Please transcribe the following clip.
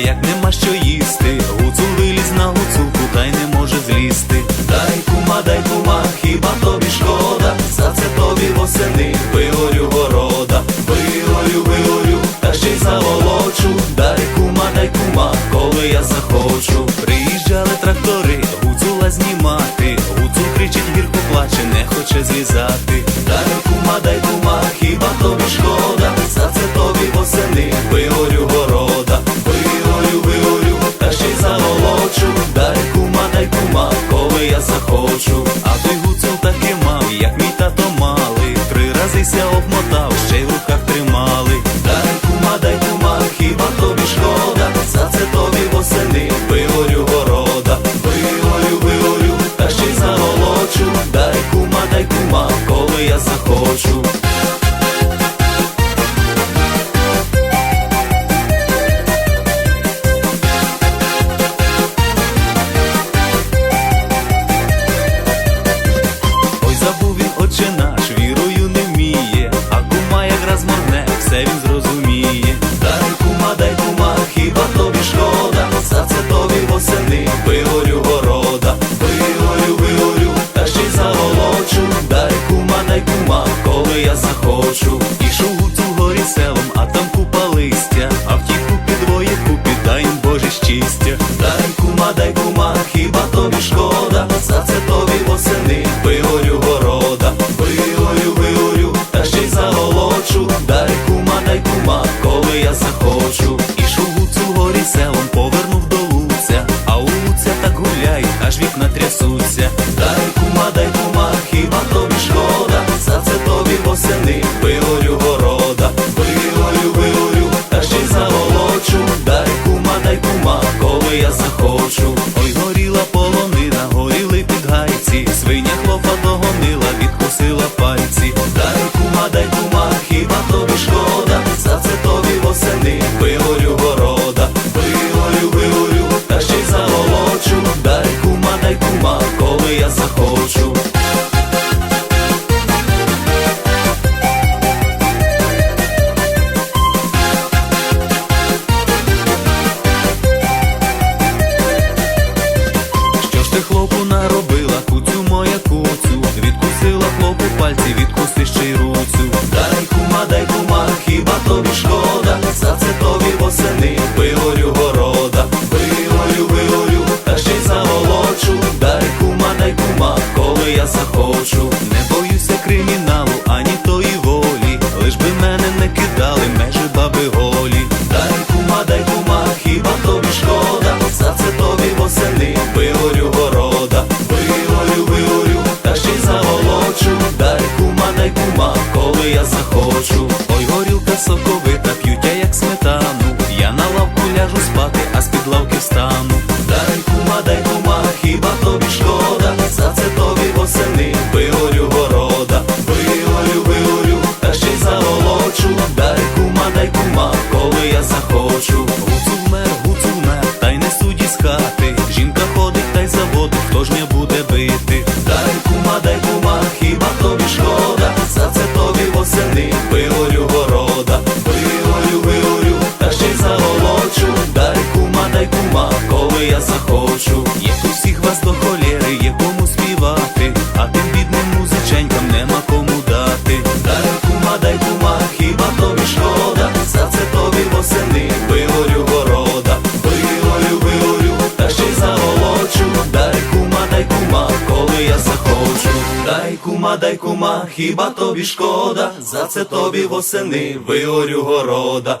як нема що їсти, гуцул виліз на гуцулку, та й не може злізти. Дай кума, дай кума. я захочу, ішу цю горі селом, а там купа листя, а втіку підвоє купі, дай їм Боже щастя. Дай кума, дай кума, хіба тобі шкода? хлопу пальці відкусти ще й. Дай кума, дай кума, хіба тобі шкода, за це тобі восени вигорю города, вигорю, вигорю, та ще й заволочу. Дай кума, дай кума, коли я захочу. Не боюся криміналу, ані тої волі. Лиш би мене не кидали, межі баби голі. Дай кума, дай кума, хіба тобі шкода, за це тобі восени. Yes. захочу, дай кума, дай кума, хіба тобі шкода, за це тобі восени виорю города.